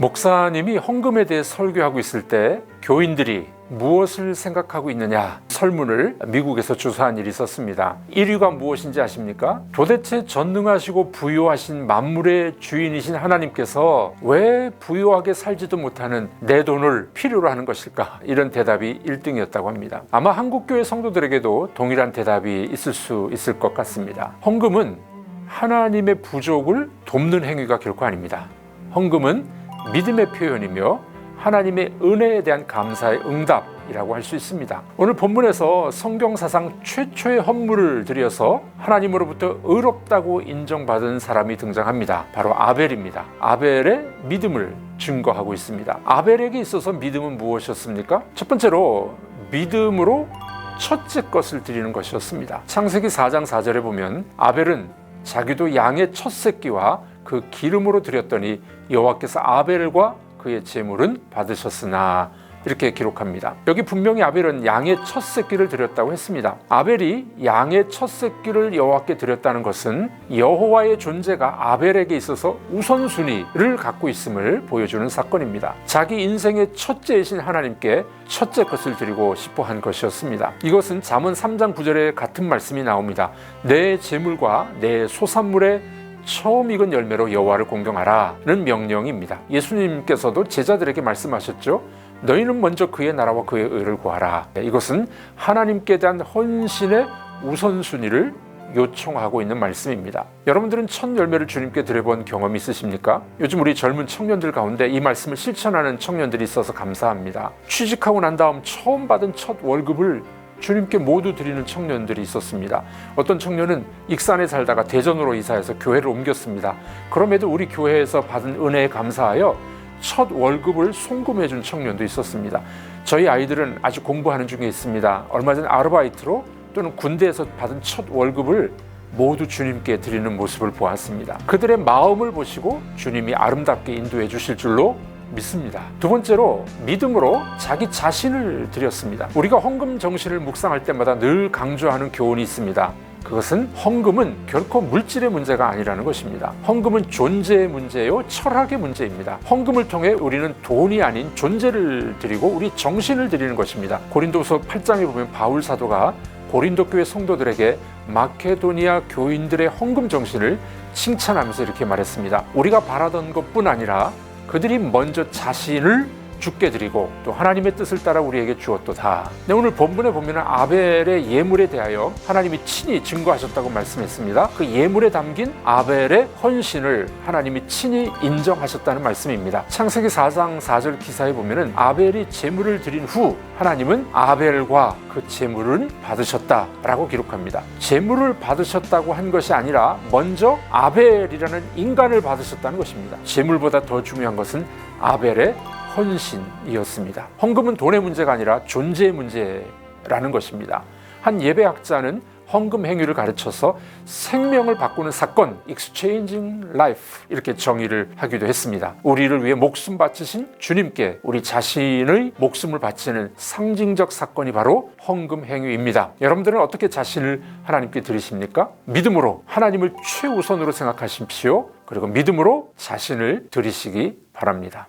목사님이 헌금에 대해 설교하고 있을 때 교인들이 무엇을 생각하고 있느냐 설문을 미국에서 조사한 일이 있었습니다. 1위가 무엇인지 아십니까? 도대체 전능하시고 부유하신 만물의 주인이신 하나님께서 왜 부유하게 살지도 못하는 내 돈을 필요로 하는 것일까? 이런 대답이 1등이었다고 합니다. 아마 한국교회 성도들에게도 동일한 대답이 있을 수 있을 것 같습니다. 헌금은 하나님의 부족을 돕는 행위가 결코 아닙니다. 헌금은 믿음의 표현이며 하나님의 은혜에 대한 감사의 응답이라고 할 수 있습니다. 오늘 본문에서 성경 사상 최초의 헌물을 드려서 하나님으로부터 의롭다고 인정받은 사람이 등장합니다. 바로 아벨입니다. 아벨의 믿음을 증거하고 있습니다. 아벨에게 있어서 믿음은 무엇이었습니까? 첫 번째로 믿음으로 첫째 것을 드리는 것이었습니다. 창세기 4장 4절에 보면 아벨은 자기도 양의 첫 새끼와 그 기름으로 드렸더니 여호와께서 아벨과 그의 제물은 받으셨으나 이렇게 기록합니다. 여기 분명히 아벨은 양의 첫 새끼를 드렸다고 했습니다. 아벨이 양의 첫 새끼를 여호와께 드렸다는 것은 여호와의 존재가 아벨에게 있어서 우선순위를 갖고 있음을 보여주는 사건입니다. 자기 인생의 첫째이신 하나님께 첫째 것을 드리고 싶어 한 것이었습니다. 이것은 잠언 3장 9절에 같은 말씀이 나옵니다. 내 재물과 내 소산물의 처음 익은 열매로 여호와를 공경하라는 명령입니다. 예수님께서도 제자들에게 말씀하셨죠. 너희는 먼저 그의 나라와 그의 의를 구하라. 이것은 하나님께 대한 헌신의 우선순위를 요청하고 있는 말씀입니다. 여러분들은 첫 열매를 주님께 드려본 경험이 있으십니까? 요즘 우리 젊은 청년들 가운데 이 말씀을 실천하는 청년들이 있어서 감사합니다. 취직하고 난 다음 처음 받은 첫 월급을 주님께 모두 드리는 청년들이 있었습니다. 어떤 청년은 익산에 살다가 대전으로 이사해서 교회를 옮겼습니다. 그럼에도 우리 교회에서 받은 은혜에 감사하여 첫 월급을 송금해 준 청년도 있었습니다. 저희 아이들은 아직 공부하는 중에 있습니다. 얼마 전 아르바이트로 또는 군대에서 받은 첫 월급을 모두 주님께 드리는 모습을 보았습니다. 그들의 마음을 보시고 주님이 아름답게 인도해 주실 줄로 믿습니다. 두 번째로 믿음으로 자기 자신을 드렸습니다. 우리가 헌금 정신을 묵상할 때마다 늘 강조하는 교훈이 있습니다. 그것은 헌금은 결코 물질의 문제가 아니라는 것입니다. 헌금은 존재의 문제요, 철학의 문제입니다. 헌금을 통해 우리는 돈이 아닌 존재를 드리고 우리 정신을 드리는 것입니다. 고린도서 8장에 보면 바울 사도가 고린도 교회 성도들에게 마케도니아 교인들의 헌금 정신을 칭찬하면서 이렇게 말했습니다. 우리가 바라던 것뿐 아니라 그들이 먼저 자신을 죽게 드리고 또 하나님의 뜻을 따라 우리에게 주었도다. 네, 오늘 본문에 보면 아벨의 예물에 대하여 하나님이 친히 증거하셨다고 말씀했습니다. 그 예물에 담긴 아벨의 헌신을 하나님이 친히 인정하셨다는 말씀입니다. 창세기 4장 4절 기사에 보면은 아벨이 제물을 드린 후 하나님은 아벨과 그 제물은 받으셨다라고 기록합니다. 제물을 받으셨다고 한 것이 아니라 먼저 아벨이라는 인간을 받으셨다는 것입니다. 제물보다 더 중요한 것은 아벨의 헌신이었습니다. 헌금은 돈의 문제가 아니라 존재의 문제라는 것입니다. 한 예배학자는 헌금 행위를 가르쳐서 생명을 바꾸는 사건, exchanging life 이렇게 정의를 하기도 했습니다. 우리를 위해 목숨 바치신 주님께 우리 자신의 목숨을 바치는 상징적 사건이 바로 헌금 행위입니다. 여러분들은 어떻게 자신을 하나님께 드리십니까? 믿음으로 하나님을 최우선으로 생각하십시오. 그리고 믿음으로 자신을 드리시기 바랍니다.